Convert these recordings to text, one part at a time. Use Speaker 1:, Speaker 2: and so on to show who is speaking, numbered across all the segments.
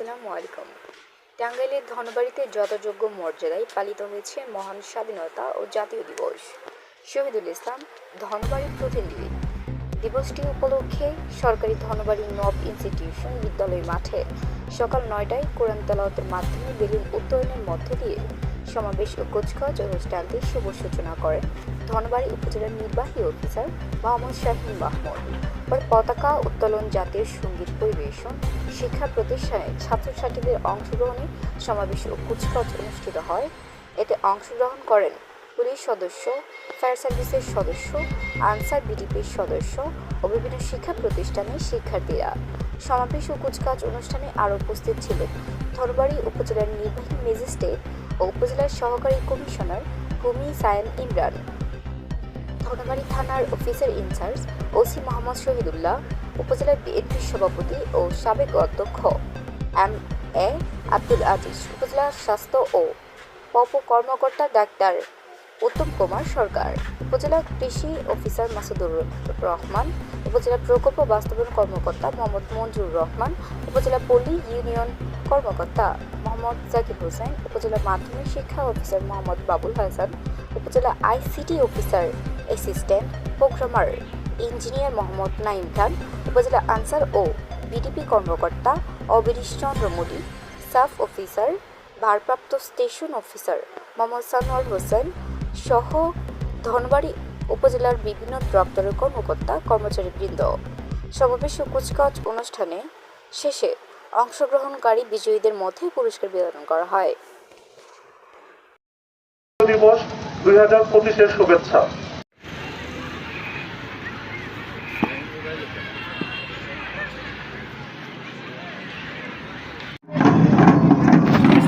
Speaker 1: আসসালামু আলাইকুম টাঙ্গাইলের ধনবাড়িতে যথাযোগ্য মর্যাদায় পালিত হয়েছে মহান স্বাধীনতা ও জাতীয় দিবস শহীদুল ইসলাম ধনবাড়ির প্রতিনিধি দিবসটি উপলক্ষে সরকারি ধনবাড়ি নব ইনস্টিটিউশন বিদ্যালয় মাঠে সকাল নয়টায় কোরআন তালাওয়াতের মাধ্যমে বেলুন উত্তোলনের মধ্য দিয়ে সমাবেশ ও কুচকাওয়াজ অনুষ্ঠানটি দিয়ে শুভ সূচনা করেন ধনবাড়ি উপজেলার নির্বাহী অফিসার মোহাম্মদ শাহিন মাহমুদ তারপর পতাকা উত্তোলন জাতীয় সঙ্গীত পরিবেশন শিক্ষা প্রতিষ্ঠানে ছাত্রছাত্রীদের অংশগ্রহণে সমাবেশ ও কুচকাচ অনুষ্ঠিত হয় এতে অংশগ্রহণ করেন পুলিশ সদস্য ফায়ার সার্ভিসের সদস্য আনসার বিডিপির সদস্য ও বিভিন্ন শিক্ষা প্রতিষ্ঠানের শিক্ষার্থীরা সমাবেশ ও কুচকাজ অনুষ্ঠানে আরও উপস্থিত ছিলেন ধরবাড়ি উপজেলার নির্বাহী ম্যাজিস্ট্রেট ও উপজেলার সহকারী কমিশনার ভূমি সায়ন ইমরান ধনবাড়ি থানার officer incharge OC Mohammad Shahidullah upazila বিএনপির সভাপতি ও সাবেক অধ্যক্ষ এম এ আব্দুল আজিজ উপজেলা স্বাস্থ্য ও পপ কর্মকর্তা ডাক্তার উত্তম কুমার সরকার উপজেলা কৃষি অফিসার মাসুদুর রহমান উপজেলা প্রকল্প বাস্তবায়ন কর্মকর্তা মোহাম্মদ মঞ্জুর রহমান উপজেলা পল্লী ইউনিয়ন কর্মকর্তা মোহাম্মদ জাকির হোসেন উপজেলা মাধ্যমিক শিক্ষা officer Mohammad Babul Hasan upazila ICT officer assistant programmer engineer Mohammad Naim Khan upazila Ansar ও বিডিপি কর্মকর্তা অবিরিশ চন্দ্র মোদি সাফ অফিসার ভারপ্রাপ্ত স্টেশন অফিসার মোহাম্মদ সানোয়ার হোসেন সহ ধনবাড়ি উপজেলার বিভিন্ন দপ্তরের কর্মকর্তা কর্মচারীবৃন্দ সমাবেশ ও কুচকাওয়াজ অনুষ্ঠানে শেষে অংশগ্রহণকারী বিজয়ীদের মধ্যে পুরস্কার বিতরণ করা হয়
Speaker 2: দিবস দুই হাজার পঁচিশের শুভেচ্ছা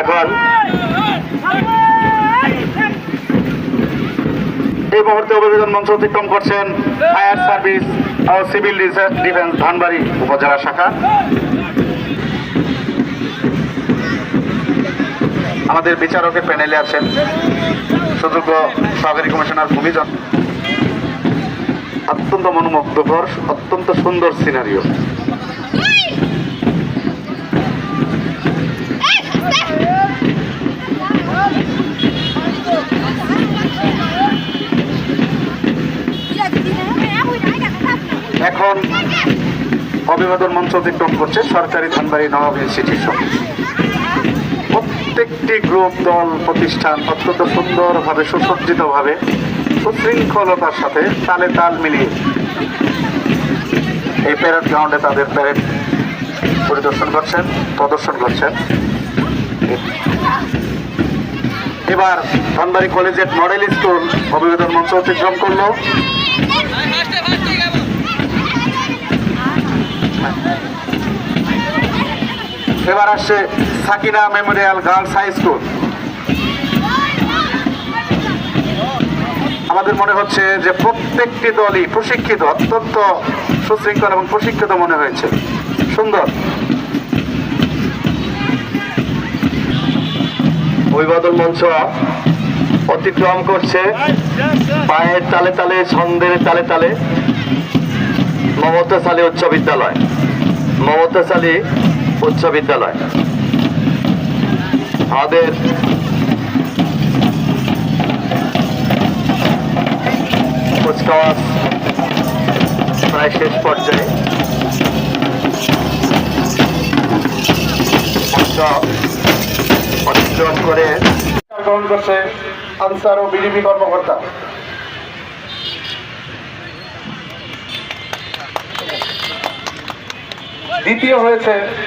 Speaker 2: এখন এই মুহূর্তে অভিযোজন মঞ্চ অতিক্রম করছেন ফায়ার সার্ভিস ও সিভিল ডিফেন্স ধানবাড়ি উপজেলা শাখা আমাদের বিচারকের প্যানেলে আছেন সুযোগ্য সহকারী কমিশনার ভূমিজন অত্যন্ত মনোমুগ্ধকর অত্যন্ত সুন্দর সিনারিও এখন অভিবাদন মঞ্চ অতিক্রম করছে সরকারি ধানবাড়ি নবাবী সিটি প্রত্যেকটি গ্রুপ দল প্রতিষ্ঠান অত্যন্ত সুন্দরভাবে সুসজ্জিতভাবে সুশৃঙ্খলতার সাথে তালে তাল মিলিয়ে এই প্যারেড গ্রাউন্ডে তাদের প্যারেড পরিদর্শন করছেন প্রদর্শন করছেন এবার ধনবাড়ি কলেজের মডেল স্কুল অভিবেদন মঞ্চ অতিক্রম করল এবার আসছে Sakina memorial girls high school আমাদের মনে হচ্ছে যে প্রত্যেকটি দলই প্রশিক্ষিত অত্যন্ত সুশৃঙ্খল এবং প্রশিক্ষিত মনে হয়েছে সুন্দর অভিবাদন মঞ্চ অতিক্রম করছে পায়ের তালে তালে ছন্দের তালে তালে মমতা সালী উচ্চ বিদ্যালয় মমতা সালী উচ্চ বিদ্যালয় আমাদের কুচকাওয়াজ প্রায় শেষ পর্যায়ে অর্জন করে গ্রহণ করছে আনসার ও বিজেপি কর্মকর্তা দ্বিতীয় হয়েছে